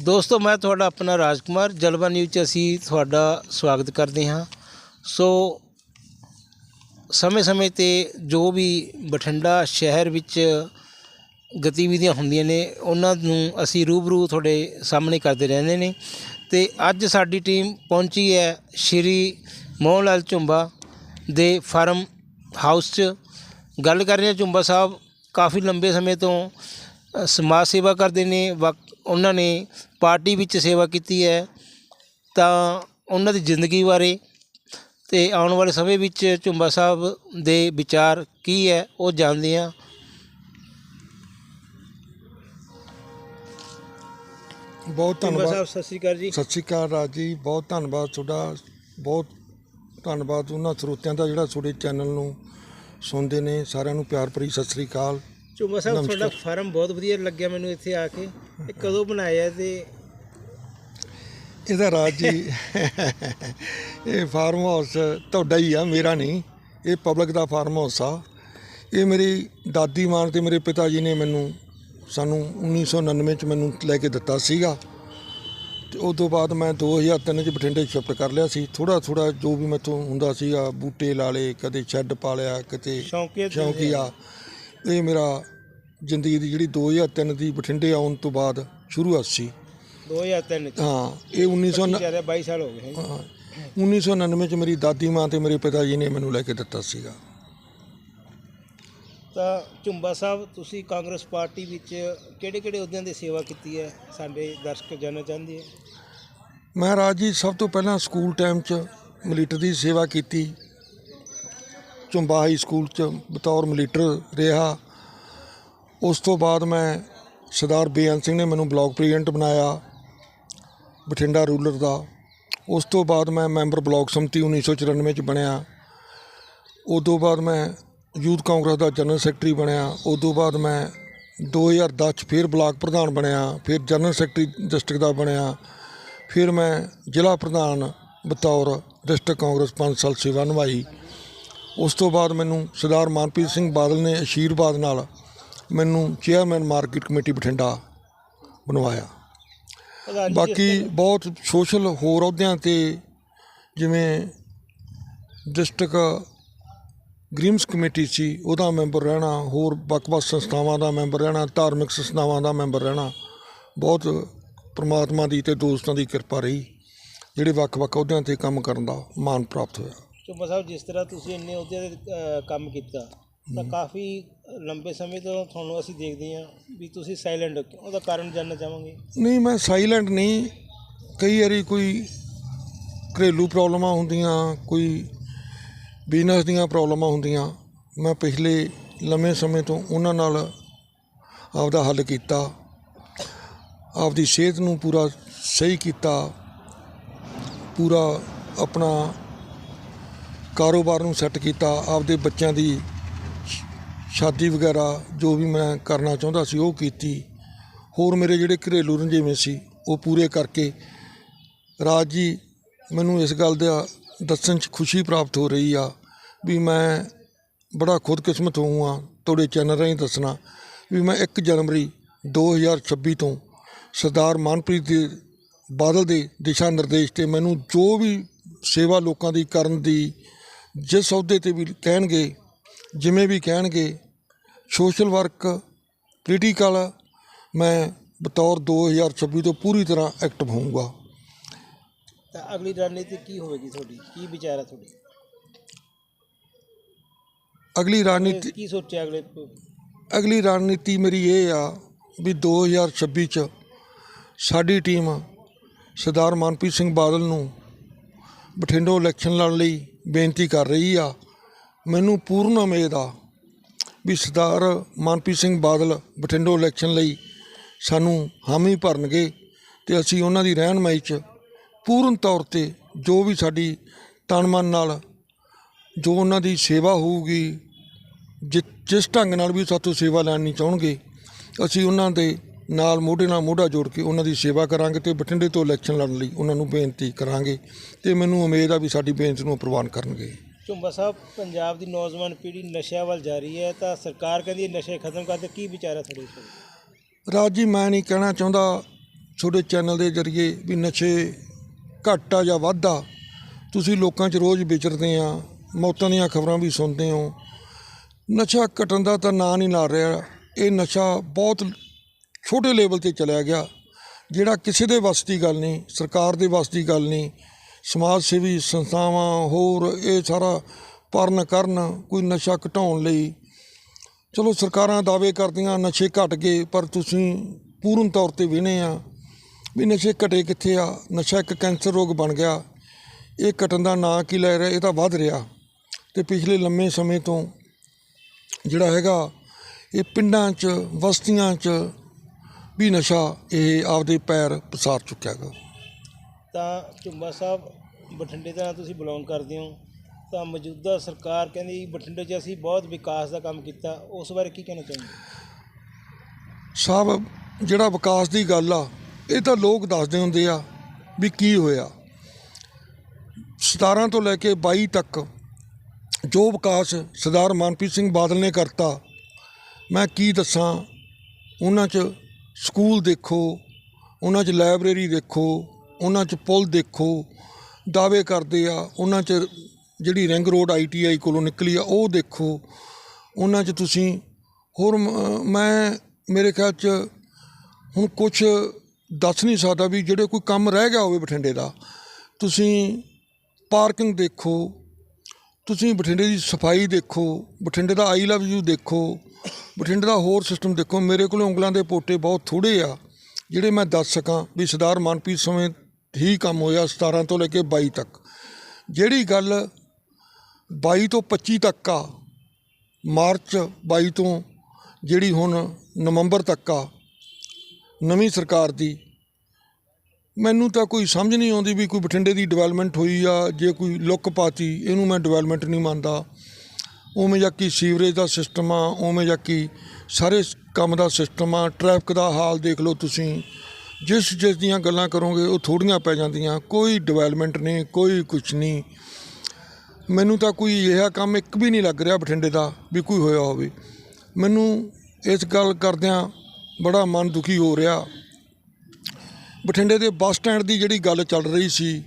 ਦੋਸਤੋ, ਮੈਂ ਤੁਹਾਡਾ ਆਪਣਾ ਰਾਜਕੁਮਾਰ, ਜਲਵਾ ਨਿਊਜ਼ 'ਚ ਅਸੀਂ ਤੁਹਾਡਾ ਸਵਾਗਤ ਕਰਦੇ ਹਾਂ। ਸੋ, ਸਮੇਂ-ਸਮੇਂ ਤੇ ਜੋ ਵੀ ਬਠਿੰਡਾ ਸ਼ਹਿਰ ਵਿੱਚ ਗਤੀਵਿਧੀਆਂ ਹੁੰਦੀਆਂ ਨੇ, ਉਹਨਾਂ ਨੂੰ ਅਸੀਂ ਰੂਬਰੂ ਤੁਹਾਡੇ ਸਾਹਮਣੇ ਕਰਦੇ ਰਹਿੰਦੇ ਨੇ। ਤੇ ਅੱਜ ਸਾਡੀ ਟੀਮ ਪਹੁੰਚੀ ਹੈ ਸ਼੍ਰੀ ਮੋਹਨ ਲਾਲ ਝੁੰਬਾ ਦੇ ਫਾਰਮ ਹਾਊਸ 'ਚ। ਗੱਲ ਕਰ ਰਹੇ ਹਾਂ ਝੁੰਬਾ ਸਾਹਿਬ, ਕਾਫੀ ਲੰਬੇ ਸਮੇਂ ਤੋਂ ਸਮਾਜ ਸੇਵਾ ਕਰਦੇ ਨੇ ਵਕ- ਉਹਨਾਂ ਨੇ ਪਾਰਟੀ ਵਿੱਚ ਸੇਵਾ ਕੀਤੀ ਹੈ ਤਾਂ ਉਹਨਾਂ ਦੀ ਜ਼ਿੰਦਗੀ ਬਾਰੇ ਤੇ ਆਉਣ ਵਾਲੇ ਸਮੇਂ ਵਿੱਚ ਝੁੰਬਾ ਸਾਹਿਬ ਦੇ ਵਿਚਾਰ ਕੀ ਹੈ ਉਹ ਜਾਣਦੇ ਹਾਂ। ਬਹੁਤ ਝੁੰਬਾ ਧੰਨਵਾਦ। ਸਾਹਿਬ ਸਤਿ ਸ਼੍ਰੀ ਅਕਾਲ ਜੀ। ਸਤਿ ਸ਼੍ਰੀ ਅਕਾਲ ਰਾਜ ਜੀ ਬਹੁਤ ਧੰਨਵਾਦ ਤੁਹਾਡਾ ਬਹੁਤ ਧੰਨਵਾਦ ਉਹਨਾਂ ਸਰੋਤਿਆਂ ਦਾ ਜਿਹੜਾ ਤੁਹਾਡੇ ਚੈਨਲ ਨੂੰ ਸੁਣਦੇ ਨੇ ਸਾਰਿਆਂ ਨੂੰ ਪਿਆਰ ਭਰੀ ਸਤਿ ਸ਼੍ਰੀ ਅਕਾਲ। ਝੁੰਬਾ ਸਾਹਿਬ। ਤੁਹਾਡਾ ਫਾਰਮ ਬਹੁਤ ਵਧੀਆ ਲੱਗਿਆ ਮੈਨੂੰ ਇੱਥੇ ਆ ਕੇ। ਇਹ ਕਦੋਂ ਬਣਾਇਆ ਤੇ? ਇਹਦਾ ਰਾਜ ਜੀ ਇਹ ਫਾਰਮ ਹਾਊਸ ਤੁਹਾਡਾ ਹੀ ਆ ਮੇਰਾ ਨਹੀਂ। ਇਹ ਪਬਲਿਕ ਦਾ ਫਾਰਮ ਹਾਊਸ ਆ। ਇਹ ਮੇਰੀ ਦਾਦੀ ਮਾਂ ਤੇ ਮੇਰੇ ਪਿਤਾ ਜੀ ਨੇ ਮੈਨੂੰ ਸਾਨੂੰ 1999 ਚ ਮੈਨੂੰ ਲੈ ਕੇ ਦਿੱਤਾ ਸੀਗਾ। ਤੇ ਉਸ ਤੋਂ ਬਾਅਦ ਮੈਂ 2003 ਚ ਬਠਿੰਡੇ ਸ਼ਿਫਟ ਕਰ ਲਿਆ ਸੀ। ਥੋੜਾ ਥੋੜਾ ਜੋ ਵੀ ਮੈਥੋਂ ਹੁੰਦਾ ਸੀਗਾ ਬੂਟੇ ਲਾ ਲਏ ਕਦੇ ਸ਼ੈੱਡ ਪਾ ਲਿਆ ਕਿਤੇ ਸ਼ੌਂਕੀਆ ਇਹ ਮੇਰਾ ਜ਼ਿੰਦਗੀ ਦੀ ਜਿਹੜੀ 2003 ਦੀ ਬਠਿੰਡੇ ਆਉਣ ਤੋਂ ਬਾਅਦ ਸ਼ੁਰੂਆਤ ਸੀ। 2003 ਚ? ਹਾਂ ਇਹ 1900 ਜ਼ਿਆਦਾ 22 ਸਾਲ ਹੋ ਗਏ। ਹਾਂ, 1999 ਚ ਮੇਰੀ ਦਾਦੀ ਮਾਂ ਤੇ ਮੇਰੇ ਪਿਤਾ ਜੀ ਨੇ ਮੈਨੂੰ ਲੈ ਕੇ ਦਿੱਤਾ ਸੀਗਾ। ਤਾਂ ਝੁੰਬਾ ਸਾਹਿਬ ਤੁਸੀਂ ਕਾਂਗਰਸ ਪਾਰਟੀ ਵਿੱਚ ਕਿਹੜੇ-ਕਿਹੜੇ ਅਹੁਦਿਆਂ ਦੀ ਸੇਵਾ ਕੀਤੀ ਹੈ? ਸਾਡੇ ਦਰਸ਼ਕ ਜਾਣਨਾ ਚਾਹੁੰਦੇ ਹੈ ਮੈਂ ਰਾਜ ਜੀ ਸਭ ਤੋਂ ਪਹਿਲਾਂ ਸਕੂਲ ਟਾਈਮ 'ਚ ਮਿਲੀਟਰੀ ਦੀ ਸੇਵਾ ਕੀਤੀ। ਚੁੰਬਾ ਹਾਈ ਸਕੂਲ 'ਚ ਬਤੌਰ ਮਲੀਟਰ ਰਿਹਾ। ਉਸ ਤੋਂ ਬਾਅਦ ਮੈਂ ਸਰਦਾਰ ਬੇਅੰਤ ਸਿੰਘ ਨੇ ਮੈਨੂੰ ਬਲਾਕ ਪ੍ਰੈਜ਼ੀਡੈਂਟ ਬਣਾਇਆ, ਬਠਿੰਡਾ ਰੂਲਰ ਦਾ। ਉਸ ਤੋਂ ਬਾਅਦ ਮੈਂ ਮੈਂਬਰ ਬਲਾਕ ਸੰਮਤੀ 1994 ਚ ਬਣਿਆ। ਉਦੋਂ ਬਾਅਦ ਮੈਂ ਯੂਥ ਕਾਂਗਰਸ ਦਾ ਜਨਰਲ ਸੈਕਟਰੀ ਬਣਿਆ। ਉਦੋਂ ਬਾਅਦ ਮੈਂ 2010 ਚ ਫਿਰ ਬਲਾਕ ਪ੍ਰਧਾਨ ਬਣਿਆ, ਫਿਰ ਜਨਰਲ ਸੈਕਟਰੀ ਡਿਸਟ੍ਰਿਕਟ ਦਾ ਬਣਿਆ। ਫਿਰ ਮੈਂ ਜ਼ਿਲ੍ਹਾ ਪ੍ਰਧਾਨ ਬਤੌਰ ਡਿਸਟ੍ਰਿਕਟ ਕਾਂਗਰਸ 5 ਸਾਲ ਸੇਵਾ ਨਿਭਾਈ। ਉਸ ਤੋਂ ਬਾਅਦ ਮੈਨੂੰ ਸਰਦਾਰ ਮਨਪ੍ਰੀਤ ਸਿੰਘ ਬਾਦਲ ਨੇ ਅਸ਼ੀਰਵਾਦ ਨਾਲ ਮੈਨੂੰ ਚੇਅਰਮੈਨ ਮਾਰਕੀਟ ਕਮੇਟੀ ਬਠਿੰਡਾ ਬਣਵਾਇਆ। ਬਾਕੀ ਬਹੁਤ ਸੋਸ਼ਲ ਹੋਰ ਅਹੁਦਿਆਂ ਤੇ ਜਿਵੇਂ ਡਿਸਟ੍ਰਿਕਟ ਗ੍ਰੀਮਸ ਕਮੇਟੀ ਸੀ ਉਹਦਾ ਮੈਂਬਰ ਰਹਿਣਾ ਹੋਰ ਵੱਖ-ਵੱਖ ਸੰਸਥਾਵਾਂ ਦਾ ਮੈਂਬਰ ਰਹਿਣਾ ਧਾਰਮਿਕ ਸੰਸਥਾਵਾਂ ਦਾ ਮੈਂਬਰ ਰਹਿਣਾ ਬਹੁਤ ਪ੍ਰਮਾਤਮਾ ਦੀ ਤੇ ਦੋਸਤਾਂ ਦੀ ਕਿਰਪਾ ਰਹੀ ਜਿਹੜੇ ਵੱਖ-ਵੱਖ ਅਹੁਦਿਆਂ ਤੇ ਕੰਮ ਕਰਨ ਦਾ ਮਾਣ ਪ੍ਰਾਪਤ ਹੋਇਆ। ਝੁੰਬਾ ਸਾਹਿਬ ਜਿਸ ਤਰ੍ਹਾਂ ਤੁਸੀਂ ਇੰਨੇ ਅਹੁਦਿਆਂ ਤੇ ਅ, ਕੰਮ ਕੀਤਾ ਤਾਂ ਕਾਫੀ ਲੰਬੇ ਸਮੇਂ ਤੋਂ ਤੁਹਾਨੂੰ ਅਸੀਂ ਦੇਖਦੇ ਹਾਂ ਵੀ ਤੁਸੀਂ ਸਾਇਲੈਂਟ ਹੋ ਉਹਦਾ ਕਾਰਨ ਜਾਣਨਾ ਚਾਹਾਂਗੇ। ਨਹੀਂ ਮੈਂ ਸਾਇਲੈਂਟ ਨਹੀਂ। ਕਈ ਵਾਰੀ ਕੋਈ ਘਰੇਲੂ ਪ੍ਰੋਬਲਮਾਂ ਹੁੰਦੀਆਂ ਕੋਈ ਬਿਜ਼ਨਸ ਦੀਆਂ ਪ੍ਰੋਬਲਮਾਂ ਹੁੰਦੀਆਂ ਮੈਂ ਪਿਛਲੇ ਲੰਮੇ ਸਮੇਂ ਤੋਂ ਉਹਨਾਂ ਨਾਲ ਆਪਦਾ ਹੱਲ ਕੀਤਾ ਆਪਦੀ ਸਿਹਤ ਨੂੰ ਪੂਰਾ ਸਹੀ ਕੀਤਾ ਪੂਰਾ ਆਪਣਾ ਕਾਰੋਬਾਰ ਨੂੰ ਸੈੱਟ ਕੀਤਾ, ਆਪਦੇ ਬੱਚਿਆਂ ਦੀ ਸ਼ਾਦੀ ਵਗੈਰਾ ਜੋ ਵੀ ਮੈਂ ਕਰਨਾ ਚਾਹੁੰਦਾ ਸੀ ਉਹ ਕੀਤੀ। ਹੋਰ ਮੇਰੇ ਜਿਹੜੇ ਘਰੇਲੂ ਰੰਜੀਵੇਂ ਸੀ, ਉਹ ਪੂਰੇ ਕਰਕੇ ਰਾਜ ਜੀ ਮੈਨੂੰ ਇਸ ਗੱਲ ਦਾ ਦੱਸਣ 'ਚ ਖੁਸ਼ੀ ਪ੍ਰਾਪਤ ਹੋ ਰਹੀ ਆ ਵੀ ਮੈਂ ਬੜਾ ਖੁਦਕਿਸਮਤ ਹਾਂ ਤੁਹਾਡੇ ਚੈਨਲ ਰਾਹੀਂ ਦੱਸਣਾ ਵੀ ਮੈਂ 1 ਜਨਵਰੀ 2026 ਤੋਂ ਸਰਦਾਰ ਮਨਪ੍ਰੀਤ ਦੇ ਬਾਦਲ ਦੇ ਦਿਸ਼ਾ ਨਿਰਦੇਸ਼ ਤੇ ਮੈਨੂੰ ਜੋ ਵੀ ਸੇਵਾ ਲੋਕਾਂ ਦੀ ਕਰਨ ਦੀ ਜਿਸ ਅਹੁਦੇ ਤੇ ਵੀ ਕਹਿਣਗੇ ਜਿਵੇਂ ਵੀ ਕਹਿਣਗੇ ਸੋਸ਼ਲ ਵਰਕ ਪੋਲੀਟੀਕਲ ਮੈਂ ਬਤੌਰ 2026 ਤੋਂ ਪੂਰੀ ਤਰ੍ਹਾਂ ਐਕਟਿਵ ਹੋਊਂਗਾ। ਤਾਂ ਅਗਲੀ ਰਣਨੀਤੀ ਕੀ ਹੋਵੇਗੀ ਤੁਹਾਡੀ? ਕੀ ਵਿਚਾਰ ਹੈ ਤੁਹਾਡੀ? ਅਗਲੀ ਰਣਨੀਤੀ ਕੀ ਸੋਚਿਆ ਅਗਲੇ ਅਗਲੀ ਰਣਨੀਤੀ ਮੇਰੀ ਇਹ ਆ ਵੀ 2026 ਚ ਸਾਡੀ ਟੀਮ ਸਰਦਾਰ ਮਨਪ੍ਰੀਤ ਸਿੰਘ ਬਾਦਲ ਨੂੰ ਬਠਿੰਡੋ ਇਲੈਕਸ਼ਨ ਲੜਨ ਲਈ ਬੇਨਤੀ ਕਰ ਰਹੀ ਆ। ਮੈਨੂੰ ਪੂਰਨ ਉਮੀਦ ਆ ਵੀ ਸਰਦਾਰ ਮਨਪ੍ਰੀਤ ਸਿੰਘ ਬਾਦਲ ਬਠਿੰਡੋ ਇਲੈਕਸ਼ਨ ਲਈ ਸਾਨੂੰ ਹਾਮੀ ਭਰਨਗੇ ਤੇ ਅਸੀਂ ਉਹਨਾਂ ਦੀ ਰਹਿਨਮਾਈ 'ਚ ਪੂਰਨ ਤੌਰ ਤੇ ਜੋ ਵੀ ਸਾਡੀ ਤਨ ਮਨ ਨਾਲ ਜੋ ਉਹਨਾਂ ਦੀ ਸੇਵਾ ਹੋਊਗੀ, ਜਿ- ਜਿਸ ਢੰਗ ਨਾਲ ਵੀ ਸਾਥੋਂ ਸੇਵਾ ਲੈਣੀ ਚਾਹਣਗੇ, ਅਸੀਂ ਉਹਨਾਂ ਦੇ ਨਾਲ ਮੋਢੇ ਨਾਲ ਮੋਢਾ ਜੋੜ ਕੇ ਉਹਨਾਂ ਦੀ ਸੇਵਾ ਕਰਾਂਗੇ ਤੇ ਬਠਿੰਡੇ ਤੋਂ ਇਲੈਕਸ਼ਨ ਲੜਨ ਲਈ ਉਹਨਾਂ ਨੂੰ ਬੇਨਤੀ ਕਰਾਂਗੇ ਤੇ ਮੈਨੂੰ ਉਮੀਦ ਆ ਵੀ ਸਾਡੀ ਬੇਨਤੀ ਨੂੰ ਪ੍ਰਵਾਨ ਕਰਨਗੇ। ਝੁੰਬਾ ਸਾਹਿਬ ਪੰਜਾਬ ਦੀ ਨੌਜਵਾਨ ਪੀੜ੍ਹੀ ਨਸ਼ਿਆਂ ਵੱਲ ਜਾ ਰਹੀ ਹੈ ਤਾਂ ਸਰਕਾਰ ਕਹਿੰਦੀ ਨਸ਼ੇ ਖਤਮ ਕਰ ਦੇ ਕੀ ਵਿਚਾਰ ਹੈ ਤੁਹਾਡੇ? ਰਾਜ ਜੀ ਮੈਂ ਨਹੀਂ ਕਹਿਣਾ ਚਾਹੁੰਦਾ ਤੁਹਾਡੇ ਚੈਨਲ ਦੇ ਜ਼ਰੀਏ ਵੀ ਨਸ਼ੇ ਘੱਟ ਆ ਜਾਂ ਵੱਧ ਆ। ਤੁਸੀਂ ਲੋਕਾਂ 'ਚ ਰੋਜ਼ ਵਿਚਰਦੇ ਆ ਮੌਤਾਂ ਦੀਆਂ ਖਬਰਾਂ ਵੀ ਸੁਣਦੇ ਹੋ। ਨਸ਼ਾ ਘਟਣ ਦਾ ਤਾਂ ਨਾਂ ਨਹੀਂ ਲਾ ਰਿਹਾ। ਇਹ ਨਸ਼ਾ ਬਹੁਤ ਛੋਟੇ ਲੈਵਲ ਤੇ ਚਲਿਆ ਗਿਆ, ਜਿਹੜਾ ਕਿਸੇ ਦੇ ਵੱਸ ਦੀ ਗੱਲ ਨਹੀਂ, ਸਰਕਾਰ ਦੇ ਵੱਸ ਦੀ ਗੱਲ ਨਹੀਂ, ਸਮਾਜ ਸੇਵੀ ਸੰਸਥਾਵਾਂ, ਹੋਰ ਇਹ ਸਾਰਾ ਪਰਨ ਕਰਨ, ਕੋਈ ਨਸ਼ਾ ਘਟਾਉਣ ਲਈ। ਚਲੋ ਸਰਕਾਰਾਂ ਦਾਅਵੇ ਕਰਦੀਆਂ, ਨਸ਼ੇ ਘਟ ਗਏ, ਪਰ ਤੁਸੀਂ ਪੂਰਨ ਤੌਰ ਤੇ ਵਿਨੇ ਆ। ਵੀ ਨਸ਼ੇ ਘਟੇ ਕਿੱਥੇ ਆ? ਨਸ਼ਾ ਇੱਕ ਕੈਂਸਰ ਰੋਗ ਬਣ ਗਿਆ। ਇਹ ਘਟਣ ਦਾ ਨਾਂ ਕੀ ਲੈ ਰਿਹਾ? ਇਹ ਤਾਂ ਵੱਧ ਰਿਹਾ। ਤੇ ਪਿਛਲੇ ਲੰਮੇ ਸਮੇਂ ਤੋਂ ਜਿਹੜਾ ਹੈਗਾ, ਇਹ ਪਿੰਡਾਂ 'ਚ, ਬਸਤੀਆਂ 'ਚ ਵੀ ਨਸ਼ਾ ਇਹ ਆਪਦੇ ਪੈਰ ਪਸਾਰ ਚੁੱਕਿਆ ਗਾ ਤਾਂ ਝੁੰਬਾ ਸਾਹਿਬ ਬਠਿੰਡੇ ਦਾ ਤੁਸੀਂ ਬਿਲੋਂਗ ਕਰਦੇ ਹੋ। ਤਾਂ ਮੌਜੂਦਾ ਸਰਕਾਰ ਕਹਿੰਦੀ ਬਠਿੰਡੇ 'ਚ ਅਸੀਂ ਬਹੁਤ ਵਿਕਾਸ ਦਾ ਕੰਮ ਕੀਤਾ। ਉਸ ਬਾਰੇ ਕੀ ਕਹਿਣਾ ਚਾਹੁੰਦੇ ਸਾਹਿਬ ਜਿਹੜਾ ਵਿਕਾਸ ਦੀ ਗੱਲ ਆ ਇਹ ਤਾਂ ਲੋਕ ਦੱਸਦੇ ਹੁੰਦੇ ਆ ਵੀ ਕੀ ਹੋਇਆ। 17 ਤੋਂ ਲੈ ਕੇ 22 ਤੱਕ ਜੋ ਵਿਕਾਸ ਸਰਦਾਰ ਮਨਪ੍ਰੀਤ ਸਿੰਘ ਬਾਦਲ ਨੇ ਕਰਤਾ ਮੈਂ ਕੀ ਦੱਸਾਂ ਉਹਨਾਂ 'ਚ ਸਕੂਲ ਦੇਖੋ, ਉਹਨਾਂ 'ਚ ਲਾਇਬ੍ਰੇਰੀ ਦੇਖੋ, ਉਹਨਾਂ 'ਚ ਪੁਲ ਦੇਖੋ, ਦਾਅਵੇ ਕਰਦੇ ਆ, ਉਹਨਾਂ 'ਚ ਜਿਹੜੀ ਰਿੰਗ ਰੋਡ ਆਈਟੀਆਈ ਕੋਲੋਂ ਨਿਕਲੀ ਆ, ਉਹ ਦੇਖੋ। ਉਹਨਾਂ 'ਚ ਤੁਸੀਂ ਹੋਰ ਮੈਂ ਮੇਰੇ ਖਿਆਲ 'ਚ ਹੁਣ ਕੁਝ ਦੱਸ ਨਹੀਂ ਸਕਦਾ ਵੀ ਜਿਹੜੇ ਕੋਈ ਕੰਮ ਰਹਿ ਗਿਆ ਹੋਵੇ ਬਠਿੰਡੇ ਦਾ, ਤੁਸੀਂ ਪਾਰਕਿੰਗ ਦੇਖੋ, ਤੁਸੀਂ ਬਠਿੰਡੇ ਦੀ ਸਫ਼ਾਈ ਦੇਖੋ, ਬਠਿੰਡੇ ਦਾ ਆਈ ਲਵ ਯੂ ਦੇਖੋ ਬਠਿੰਡੇ ਦਾ ਹੋਰ ਸਿਸਟਮ ਦੇਖੋ, ਮੇਰੇ ਕੋਲ ਉਂਗਲਾਂ ਦੇ ਪੋਟੇ ਬਹੁਤ ਥੋੜੇ ਆ, ਜਿਹੜੇ ਮੈਂ ਦੱਸ ਸਕਾਂ ਵੀ ਸਰਦਾਰ ਮਨਪ੍ਰੀਤ ਸਮੇਂ ਹੀ ਕੰਮ ਹੋਇਆ 17 ਤੋਂ ਲੈ ਕੇ 22 ਤੱਕ। ਜਿਹੜੀ ਗੱਲ 22 ਤੋਂ 25 ਤੱਕ ਆ, ਮਾਰਚ 22 ਤੋਂ ਜਿਹੜੀ ਹੁਣ ਨਵੰਬਰ ਤੱਕ ਆ, ਨਵੀਂ ਸਰਕਾਰ ਦੀ, ਮੈਨੂੰ ਤਾਂ ਕੋਈ ਸਮਝ ਨਹੀਂ ਆਉਂਦੀ ਵੀ ਕੋਈ ਬਠਿੰਡੇ ਦੀ ਡਿਵੈਲਪਮੈਂਟ ਹੋਈ ਆ, ਜੇ ਕੋਈ ਲੁੱਕ ਪਾਤੀ, ਇਹਨੂੰ ਮੈਂ ਡਿਵੈਲਪਮੈਂਟ ਨਹੀਂ ਮੰਨਦਾ। ਉਵੇਂ ਜਾਂ ਕੀ ਸੀਵਰੇਜ ਦਾ ਸਿਸਟਮ ਆ, ਉਵੇਂ ਜਾਂ ਕੀ ਸਾਰੇ ਕੰਮ ਦਾ ਸਿਸਟਮ ਆ ਟ੍ਰੈਫਿਕ ਦਾ ਹਾਲ ਦੇਖ ਲਓ ਤੁਸੀਂ। ਜਿਸ ਜਿਸ ਦੀਆਂ ਗੱਲਾਂ ਕਰੋਗੇ, ਉਹ ਥੋੜੀਆਂ ਪੈ ਜਾਂਦੀਆਂ। ਕੋਈ ਡਿਵੈਲਪਮੈਂਟ ਨਹੀਂ, ਕੋਈ ਕੁਝ ਨਹੀਂ। ਮੈਨੂੰ ਤਾਂ ਕੋਈ ਇਹੋ ਕੰਮ ਇੱਕ ਵੀ ਨਹੀਂ ਲੱਗ ਰਿਹਾ ਬਠਿੰਡੇ ਦਾ, ਵੀ ਕੋਈ ਹੋਇਆ ਹੋਵੇ। ਮੈਨੂੰ ਇਸ ਗੱਲ ਕਰਦਿਆਂ ਬੜਾ ਮਨ ਦੁਖੀ ਹੋ ਰਿਹਾ। ਬਠਿੰਡੇ ਦੇ ਬੱਸ ਸਟੈਂਡ ਦੀ ਜਿਹੜੀ ਗੱਲ ਚੱਲ ਰਹੀ ਸੀ,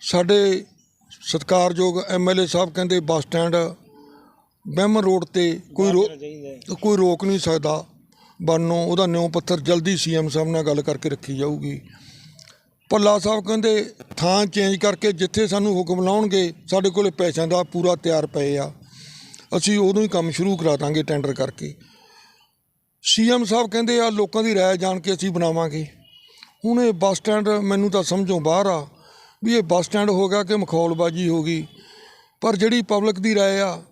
ਸਾਡੇ ਸਤਿਕਾਰਯੋਗ ਐਮਐਲਏ ਸਾਹਿਬ ਕਹਿੰਦੇ, ਬੱਸ ਸਟੈਂਡ ਬਹਿਮਨ ਰੋਡ ਤੇ ਕੋਈ ਰੋ ਕੋਈ ਰੋਕ ਨਹੀਂ ਸਕਦਾ। ਬਣਨੋਂ ਉਹਦਾ ਨਿਉ ਪੱਥਰ ਜਲਦੀ ਸੀਐਮ ਸਾਹਿਬ ਨਾਲ ਗੱਲ ਕਰਕੇ ਰੱਖੀ ਜਾਊਗੀ। ਭੱਲਾ ਸਾਹਿਬ ਕਹਿੰਦੇ ਥਾਂ ਚੇਂਜ ਕਰਕੇ ਜਿੱਥੇ ਸਾਨੂੰ ਹੁਕਮ ਲਾਉਣਗੇ ਸਾਡੇ ਕੋਲੇ ਪੈਸਿਆਂ ਦਾ ਪੂਰਾ ਤਿਆਰ ਪਏ ਆ। ਅਸੀਂ ਉਦੋਂ ਹੀ ਕੰਮ ਸ਼ੁਰੂ ਕਰਾ ਦਾਂਗੇ ਟੈਂਡਰ ਕਰਕੇ। ਸੀਐਮ ਸਾਹਿਬ ਕਹਿੰਦੇ ਆ ਲੋਕਾਂ ਦੀ ਰਾਏ ਜਾਣ ਕੇ ਅਸੀਂ ਬਣਾਵਾਂਗੇ। ਹੁਣ ਇਹ ਬੱਸ ਸਟੈਂਡ ਮੈਨੂੰ ਤਾਂ ਸਮਝੋਂ ਬਾਹਰ ਆ ਵੀ ਇਹ ਬੱਸ ਸਟੈਂਡ ਹੋ ਗਿਆ ਕਿ ਮਖੌਲਬਾਜੀ ਹੋ ਗਈ। ਪਰ ਜਿਹੜੀ ਪਬਲਿਕ ਦੀ ਰਾਏ ਆ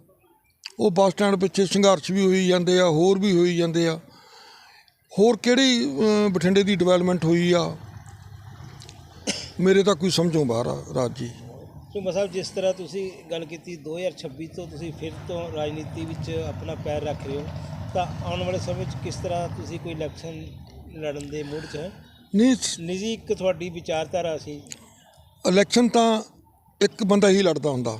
ਉਹ ਬੱਸ ਸਟੈਂਡ ਪਿੱਛੇ ਸੰਘਰਸ਼ ਵੀ ਹੋਈ ਜਾਂਦੇ ਆ ਹੋਰ ਵੀ ਹੋਈ ਜਾਂਦੇ ਆ। ਹੋਰ ਕਿਹੜੀ ਬਠਿੰਡੇ ਦੀ ਡਿਵੈਲਪਮੈਂਟ ਹੋਈ ਆ? ਮੇਰੇ ਤਾਂ ਕੋਈ ਸਮਝੋਂ ਬਾਹਰ ਆ ਰਾਜ ਜੀ। ਝੁੰਬਾ ਸਾਹਿਬ ਜਿਸ ਤਰ੍ਹਾਂ ਤੁਸੀਂ ਗੱਲ ਕੀਤੀ 2026 ਤੋਂ ਤੁਸੀਂ ਫਿਰ ਤੋਂ ਰਾਜਨੀਤੀ ਵਿੱਚ ਆਪਣਾ ਪੈਰ ਰੱਖ ਰਹੇ ਹੋ ਤਾਂ ਆਉਣ ਵਾਲੇ ਸਮੇਂ 'ਚ ਕਿਸ ਤਰ੍ਹਾਂ ਤੁਸੀਂ ਕੋਈ ਇਲੈਕਸ਼ਨ ਲੜਨ ਦੇ ਮੂਡ 'ਚ ਹੈ? ਨਹੀਂ ਨਿੱਜੀ ਇੱਕ ਤੁਹਾਡੀ ਵਿਚਾਰਧਾਰਾ ਸੀ। ਇਲੈਕਸ਼ਨ ਤਾਂ ਇੱਕ ਬੰਦਾ ਹੀ ਲੜਦਾ ਹੁੰਦਾ।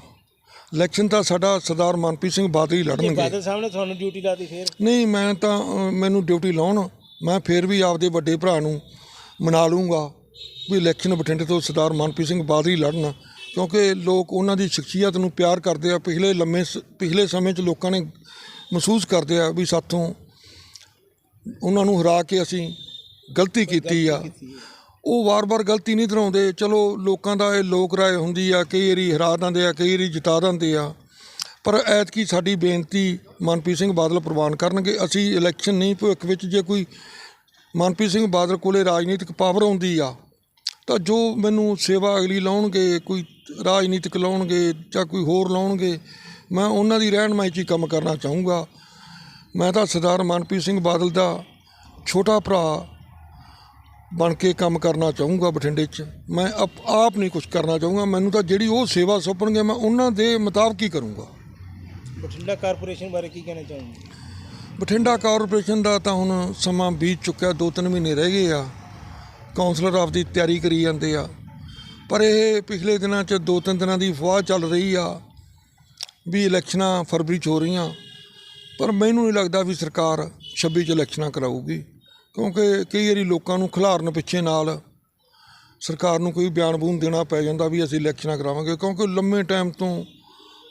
ਇਲੈਕਸ਼ਨ ਤਾਂ ਸਾਡਾ ਸਰਦਾਰ ਮਨਪ੍ਰੀਤ ਸਿੰਘ ਬਾਦਲ ਹੀ ਜੇ ਲੜਨਗੇ ਬਾਦਲ ਸਾਹਿਬ ਨੇ ਤੁਹਾਨੂੰ ਡਿਊਟੀ ਲਾਤੀ ਫਿਰ? ਨਹੀਂ ਮੈਂ ਤਾਂ ਅ, ਮੈਨੂੰ ਡਿਊਟੀ ਲਾਉਣ ਮੈਂ ਫੇਰ ਵੀ ਆਪਦੇ ਵੱਡੇ ਭਰਾ ਨੂੰ ਮਨਾ ਲੂੰਗਾ ਵੀ ਇਲੈਕਸ਼ਨ ਬਠਿੰਡੇ ਤੋਂ ਸਰਦਾਰ ਮਨਪ੍ਰੀਤ ਸਿੰਘ ਬਾਦਲ ਹੀ ਲੜਨ ਕਿਉਂਕਿ ਲੋਕ ਉਹਨਾਂ ਦੀ ਸ਼ਖਸੀਅਤ ਨੂੰ ਪਿਆਰ ਕਰਦੇ ਆ। ਪਿਛਲੇ ਲੰਮੇ ਸ- ਪਿਛਲੇ ਸਮੇਂ 'ਚ ਲੋਕਾਂ ਨੇ ਮਹਿਸੂਸ ਕਰਦੇ ਆ ਵੀ ਸਾਥੋਂ ਉਹਨਾਂ ਨੂੰ ਹਰਾ ਕੇ ਅਸੀਂ ਗਲਤੀ ਕੀਤੀ ਆ। ਉਹ ਵਾਰ-ਵਾਰ ਗਲਤੀ ਨਹੀਂ ਦਰਾਉਂਦੇ ਚਲੋ, ਲੋਕਾਂ ਦਾ ਇਹ ਲੋਕ ਰਾਏ ਹੁੰਦੀ ਆ, ਕਈ ਵਾਰੀ ਹਰਾ ਦਿੰਦੇ ਆ, ਕਈ ਵਾਰੀ ਜਿਤਾ ਦਿੰਦੇ ਆ। ਪਰ ਐਤਕੀ ਸਾਡੀ ਬੇਨਤੀ ਮਨਪ੍ਰੀਤ ਸਿੰਘ ਬਾਦਲ ਪ੍ਰਵਾਨ ਕਰਨਗੇ। ਅਸੀਂ ਇਲੈਕਸ਼ਨ ਨਹੀਂ, ਭਵਿੱਖ ਵਿੱਚ ਜੇ ਕੋਈ ਮਨਪ੍ਰੀਤ ਸਿੰਘ ਬਾਦਲ ਕੋਲੇ ਰਾਜਨੀਤਿਕ ਪਾਵਰ ਆਉਂਦੀ ਆ, ਤਾਂ ਜੋ ਮੈਨੂੰ ਸੇਵਾ ਅਗਲੀ ਲਾਉਣਗੇ, ਕੋਈ ਰਾਜਨੀਤਿਕ ਲਾਉਣਗੇ ਜਾਂ ਕੋਈ ਹੋਰ ਲਾਉਣਗੇ, ਮੈਂ ਉਹਨਾਂ ਦੀ ਰਹਿਨਮਾਈ 'ਚ ਹੀ ਕੰਮ ਕਰਨਾ ਚਾਹੂੰਗਾ। ਮੈਂ ਤਾਂ ਸਰਦਾਰ ਮਨਪ੍ਰੀਤ ਸਿੰਘ ਬਾਦਲ ਦਾ ਛੋਟਾ ਭਰਾ ਬਣ ਕੇ ਕੰਮ ਕਰਨਾ ਚਾਹੂੰਗਾ ਬਠਿੰਡੇ 'ਚ। ਮੈਂ ਆਪ- ਆਪ ਨਹੀਂ ਕੁਝ ਕਰਨਾ ਚਾਹੂੰਗਾ। ਮੈਨੂੰ ਤਾਂ ਜਿਹੜੀ ਉਹ ਸੇਵਾ ਸੌਂਪਣਗੇ ਮੈਂ ਉਹਨਾਂ ਦੇ ਮੁਤਾਬਕ ਹੀ ਕਰੂੰਗਾ। ਬਠਿੰਡਾ ਕਾਰਪੋਰੇਸ਼ਨ ਬਾਰੇ ਕੀ ਕਹਿਣਾ ਚਾਹੁੰਦੇ ਬਠਿੰਡਾ ਕਾਰਪੋਰੇਸ਼ਨ ਦਾ ਤਾਂ ਹੁਣ ਸਮਾਂ ਬੀਤ ਚੁੱਕਿਆ ਦੋ ਤਿੰਨ ਮਹੀਨੇ ਰਹਿ ਗਏ ਆ। ਕਾਉਂਸਲਰ ਆਪਦੀ ਤਿਆਰੀ ਕਰੀ ਜਾਂਦੇ ਆ। ਪਰ ਇਹ ਪਿਛਲੇ ਦਿਨਾਂ 'ਚ ਦੋ ਤਿੰਨ ਦਿਨਾਂ ਦੀ ਅਫਵਾਹ ਚੱਲ ਰਹੀ ਆ ਵੀ ਇਲੈਕਸ਼ਨਾਂ ਫਰਵਰੀ 'ਚ ਹੋ ਰਹੀਆਂ। ਪਰ ਮੈਨੂੰ ਨਹੀਂ ਲੱਗਦਾ ਵੀ ਸਰਕਾਰ 26 'ਚ ਇਲੈਕਸ਼ਨਾਂ ਕਰਾਊਗੀ। ਕਿਉਂਕਿ ਕਈ ਵਾਰੀ ਲੋਕਾਂ ਨੂੰ ਖਿਲਾਰਨ ਪਿੱਛੇ ਨਾਲ ਸਰਕਾਰ ਨੂੰ ਕੋਈ ਬਿਆਨ ਬੂਨ ਦੇਣਾ ਪੈ ਜਾਂਦਾ ਵੀ ਅਸੀਂ ਇਲੈਕਸ਼ਨਾਂ ਕਰਾਵਾਂਗੇ ਕਿਉਂਕਿ ਲੰਮੇ ਟਾਈਮ ਤੋਂ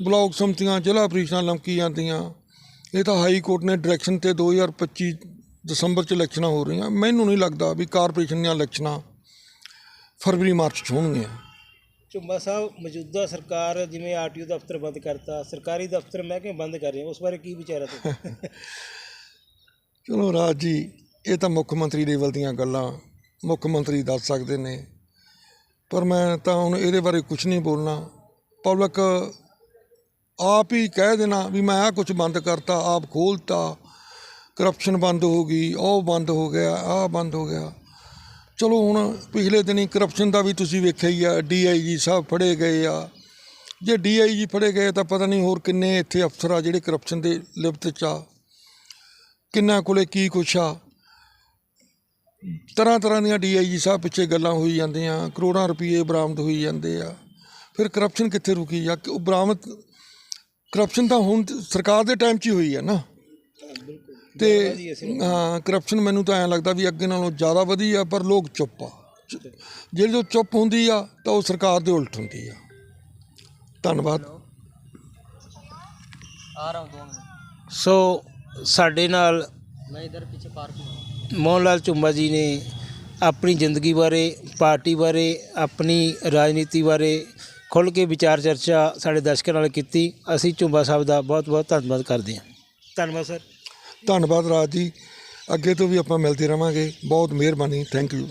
ਬਲਾਕ ਸੰਮਤੀਆਂ ਜ਼ਿਲ੍ਹਾ ਪ੍ਰੀਸ਼ਦਾਂ ਲੰਕੀ ਜਾਂਦੀਆਂ। ਇਹ ਤਾਂ ਹਾਈ ਕੋਰਟ ਨੇ ਡਾਇਰੈਕਸ਼ਨ ਤੇ 2025 ਦਸੰਬਰ ਚ ਇਲੈਕਸ਼ਨਾਂ ਹੋ ਰਹੀਆਂ। ਮੈਨੂੰ ਨਹੀਂ ਲੱਗਦਾ ਵੀ ਕਾਰਪੋਰੇਸ਼ਨ ਦੀਆਂ ਇਲੈਕਸ਼ਨਾਂ ਫਰਵਰੀ ਮਾਰਚ ਚ ਹੋਣਗੀਆਂ। ਝੁੰਬਾ ਸਾਹਿਬ ਮੌਜੂਦਾ ਸਰਕਾਰ ਜਿਵੇਂ ਆਰਟੀਓ ਦਫ਼ਤਰ ਬੰਦ ਕਰਤਾ ਸਰਕਾਰੀ ਦਫ਼ਤਰ ਮਹਿਕਮੇ ਬੰਦ ਕਰ ਰਹੇ ਉਸ ਬਾਰੇ ਕੀ ਵਿਚਾਰ ਹੈ ਤੁਹਾਡਾ? ਚਲੋ ਰਾਜ ਜੀ ਇਹ ਤਾਂ ਮੁੱਖ ਮੰਤਰੀ ਲੈਵਲ ਦੀਆਂ ਗੱਲਾਂ ਮੁੱਖ ਮੰਤਰੀ ਦੱਸ ਸਕਦੇ ਨੇ। ਪਰ ਮੈਂ ਤਾਂ ਹੁਣ ਇਹਦੇ ਬਾਰੇ ਕੁਝ ਨਹੀਂ ਬੋਲਣਾ। ਪਬਲਿਕ ਆਪ ਹੀ ਕਹਿ ਦੇਣਾ ਵੀ ਮੈਂ ਆਹ ਕੁਝ ਬੰਦ ਕਰਤਾ, ਆਪ ਖੋਲਤਾ। ਕਰਪਸ਼ਨ ਬੰਦ ਹੋ ਗਈ, ਉਹ ਬੰਦ ਹੋ ਗਿਆ, ਆਹ ਬੰਦ ਹੋ ਗਿਆ। ਚਲੋ ਹੁਣ ਪਿਛਲੇ ਦਿਨੀ ਕਰਪਸ਼ਨ ਦਾ ਵੀ ਤੁਸੀਂ ਵੇਖਿਆ ਹੀ ਆ ਡੀਆਈਜੀ ਸਾਹਿਬ ਫੜੇ ਗਏ ਆ। ਜੇ ਡੀਆਈਜੀ ਫੜੇ ਗਏ ਤਾਂ ਪਤਾ ਨਹੀਂ ਹੋਰ ਕਿੰਨੇ ਇੱਥੇ ਅਫਸਰ ਆ ਜਿਹੜੇ ਕਰਪਸ਼ਨ ਦੇ ਲਿਪਤ ਚ ਆ। ਕਿੰਨਾ ਕੋਲੇ ਕੀ ਕੁਛ ਆ। ਤਰ੍ਹਾਂ ਤਰ੍ਹਾਂ ਦੀਆਂ ਡੀਆਈਜੀ ਸਾਹਿਬ ਪਿੱਛੇ ਗੱਲਾਂ ਹੋਈ ਜਾਂਦੀਆਂ ਕਰੋੜਾਂ ਰੁਪਏ ਬਰਾਮਦ ਹੋਈ ਜਾਂਦੇ ਆ। ਫਿਰ ਕਰਪਸ਼ਨ ਕਿੱਥੇ ਰੁਕੀ ਆ? ਕਿ ਉਹ ਬਰਾਮਦ ਕਰਪਸ਼ਨ ਤਾਂ ਹੁਣ ਸਰਕਾਰ ਦੇ ਟਾਈਮ 'ਚ ਹੀ ਹੋਈ ਆ ਨਾ। ਤੇ ਹਾਂ ਕਰਪਸ਼ਨ ਮੈਨੂੰ ਤਾਂ ਐਂ ਲੱਗਦਾ ਵੀ ਅੱਗੇ ਨਾਲੋਂ ਜ਼ਿਆਦਾ ਵਧੀ ਆ ਪਰ ਲੋਕ ਚੁੱਪ ਆ। ਜਿਹੜੀ ਜੋ ਚੁੱਪ ਹੁੰਦੀ ਆ ਤਾਂ ਉਹ ਸਰਕਾਰ ਦੇ ਉਲਟ ਹੁੰਦੀ ਆ। ਧੰਨਵਾਦ। ਸੋ ਸਾਡੇ ਨਾਲ ਮੈਂ ਇਧਰ ਪਿੱਛੇ ਪਾਰਕ ਮੋਹਨ ਲਾਲ ਝੁੰਬਾ ਜੀ ਨੇ ਆਪਣੀ ਜ਼ਿੰਦਗੀ ਬਾਰੇ, ਪਾਰਟੀ ਬਾਰੇ, ਆਪਣੀ ਰਾਜਨੀਤੀ ਬਾਰੇ ਖੁੱਲ੍ਹ ਕੇ ਵਿਚਾਰ ਚਰਚਾ ਸਾਡੇ ਦਰਸ਼ਕਾਂ ਨਾਲ ਕੀਤੀ। ਅਸੀਂ ਝੁੰਬਾ ਸਾਹਿਬ ਦਾ ਬਹੁਤ ਬਹੁਤ ਧੰਨਵਾਦ ਕਰਦੇ ਹਾਂ। ਧੰਨਵਾਦ ਸਰ। ਧੰਨਵਾਦ ਰਾਜ ਜੀ। ਅੱਗੇ ਤੋਂ ਵੀ ਆਪਾਂ ਮਿਲਦੇ ਰਵਾਂਗੇ। ਬਹੁਤ ਮਿਹਰਬਾਨੀ। Thank you